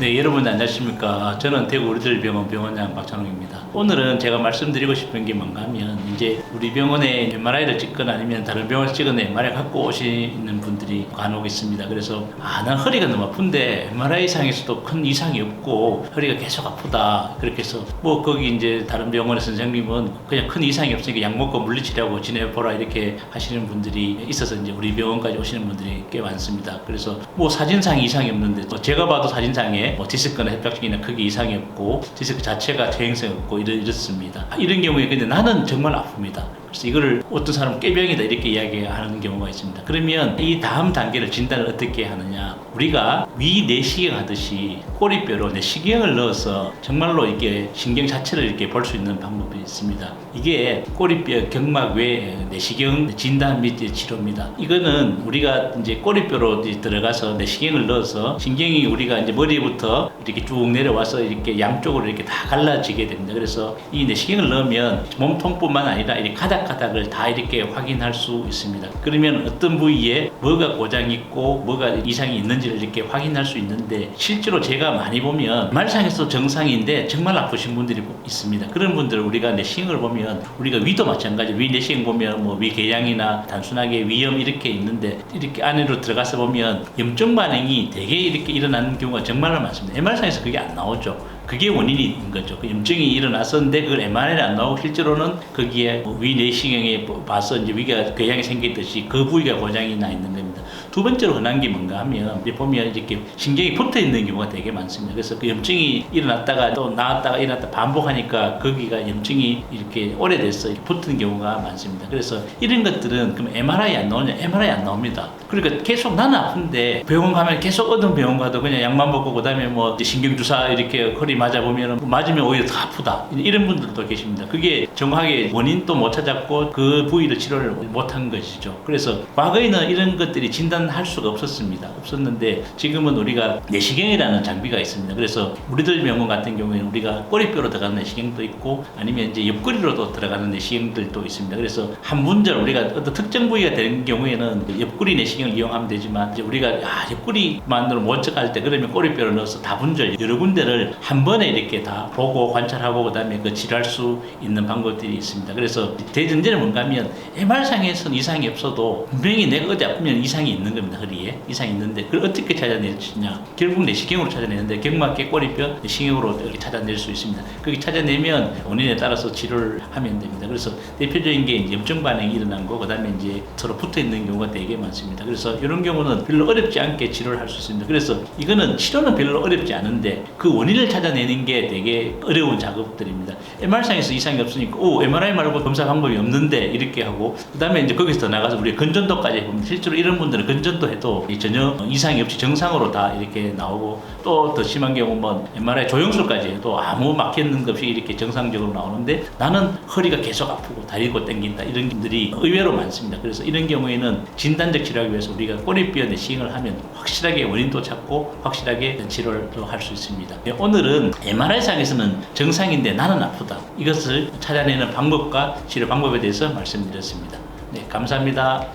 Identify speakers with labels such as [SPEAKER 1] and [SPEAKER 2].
[SPEAKER 1] 네, 여러분 안녕하십니까. 저는 대구 우리들 병원 병원장 박찬웅입니다. 오늘은 제가 말씀드리고 싶은 게 뭔가 하면 이제 우리 병원에 MRI를 찍거나 아니면 다른 병원에서 찍은 MRI 갖고 오시는 분들이 간혹 있습니다. 그래서 아, 난 허리가 너무 아픈데 MRI 상에서도 큰 이상이 없고 허리가 계속 아프다. 그렇게 해서 뭐 거기 이제 다른 병원의 선생님은 그냥 큰 이상이 없으니까 약 먹고 물리치료하고 지내보라 이렇게 하시는 분들이 있어서 이제 우리 병원까지 오시는 분들이 꽤 많습니다. 그래서 뭐 사진상 이상이 없는데 뭐 제가 봐도 사진상에 뭐 디스크나 협착증이나 크게 이상이 없고 디스크 자체가 퇴행성 없고 이렇, 이렇 습니다. 이런 경우에 근데 나는 정말 아픕니다. 그래서 이거를 어떤 사람은 꾀병이다 이렇게 이야기하는 경우가 있습니다. 그러면 이 다음 단계를 진단을 어떻게 하느냐? 우리가 위 내시경 하듯이 꼬리뼈로 내시경을 넣어서 정말로 이게 신경 자체를 이렇게 볼 수 있는 방법이 있습니다. 이게 꼬리뼈 경막 외 내시경 진단 및 치료입니다. 이거는 우리가 이제 꼬리뼈로 이제 들어가서 내시경을 넣어서 신경이 우리가 이제 머리부터 이렇게 쭉 내려와서 이렇게 양쪽으로 이렇게 다 갈라지게 됩니다. 그래서 이 내시경을 넣으면 몸통뿐만 아니라 이렇게 가닥가닥을 다 이렇게 확인할 수 있습니다. 그러면 어떤 부위에 뭐가 고장이 있고 뭐가 이상이 있는지를 이렇게 확인할 수 있는데 실제로 제가 많이 보면 말상에서 정상인데 정말 아프신 분들이 있습니다. 그런 분들을 우리가 내시경을 보면 우리가 위도 마찬가지 위 내시경 보면 뭐 위 궤양이나 단순하게 위염 이렇게 있는데 이렇게 안으로 들어가서 보면 염증 반응이 되게 이렇게 일어나는 경우가 정말 많습니다. MR상에서 그게 안 나오죠. 그게 원인인 거죠. 그 염증이 일어났었는데 그걸 MRI에 안 나오고 실제로는 거기에 뭐위 내시경에 봐서 이제 위가 궤양이 생겼듯이 그 부위가 고장이 나 있는 겁니다. 두 번째로 흔한 게 뭔가 하면 이제 보면 이렇게 신경이 붙어 있는 경우가 되게 많습니다. 그래서 그 염증이 일어났다가 또 나왔다가 일어났다 반복하니까 거기가 염증이 이렇게 오래돼서 붙은 경우가 많습니다. 그래서 이런 것들은 그럼 MRI 안 나오냐? MRI 안 나옵니다. 그러니까 계속 나는 아픈데 병원 가면 계속 어떤 병원 가도 그냥 약만 먹고 그다음에 뭐 신경 주사 이렇게 허리 맞아 보면은 맞으면 오히려 더 아프다 이런 분들도 계십니다. 그게 정확하게 원인도 못 찾았고 그 부위를 치료를 못한 것이죠. 그래서 과거에는 이런 것들이 진단할 수가 없었습니다. 없었는데 지금은 우리가 내시경이라는 장비가 있습니다. 그래서 우리들 병원 같은 경우에는 우리가 꼬리뼈로 들어가는 내시경도 있고 아니면 이제 옆구리로도 들어가는 내시경들도 있습니다. 그래서 한 분절 우리가 어떤 특정 부위가 되는 경우에는 옆구리 내시경을 이용하면 되지만 이제 우리가 아, 옆구리만으로 못 척할 때 그러면 꼬리뼈를 넣어서 다분절 여러 군데를 한번 에 이렇게 다 보고 관찰하고 그다음에 그 치료할 수 있는 방법들이 있습니다. 그래서 대전제는 뭔가 하면 MR상에서는 이상이 없어도 분명히 내가 어디 아프면 이상이 있는 겁니다. 허리에 이상이 있는데 그걸 어떻게 찾아낼 수냐? 결국 내시경으로 찾아내는데 경막계 꼬리뼈 내시경으로 찾아낼 수 있습니다. 그렇게 찾아내면 원인에 따라서 치료를 하면 됩니다. 그래서 대표적인 게 이제 염증 반응이 일어난 거, 그다음에 이제 서로 붙어 있는 경우가 되게 많습니다. 그래서 이런 경우는 별로 어렵지 않게 치료를 할 수 있습니다. 그래서 이거는 치료는 별로 어렵지 않은데 그 원인을 찾아내 는 게 되게 어려운 작업들입니다. MR상에서 이상이 없으니까 오 MRI 말고 검사 방법이 없는데 이렇게 하고 그다음에 이제 거기서 더 나가서 우리 건전도까지 보면 실제로 이런 분들은 건전도 해도 전혀 이상이 없이 정상으로 다 이렇게 나오고 또 더 심한 경우면 MRI 조영술까지 해도 아무 막히는 것 없이 이렇게 정상적으로 나오는데 나는 허리가 계속 아프고 다리고 땡긴다 이런 분들이 의외로 많습니다. 그래서 이런 경우에는 진단적 치료하기 위해서 우리가 꼬리뼈 내시경을 하면 확실하게 원인도 찾고 확실하게 치료를 할 수 있습니다. 네, 오늘 은 MRI상에서는 정상인데 나는 아프다. 이것을 찾아내는 방법과 치료 방법에 대해서 말씀드렸습니다. 네, 감사합니다.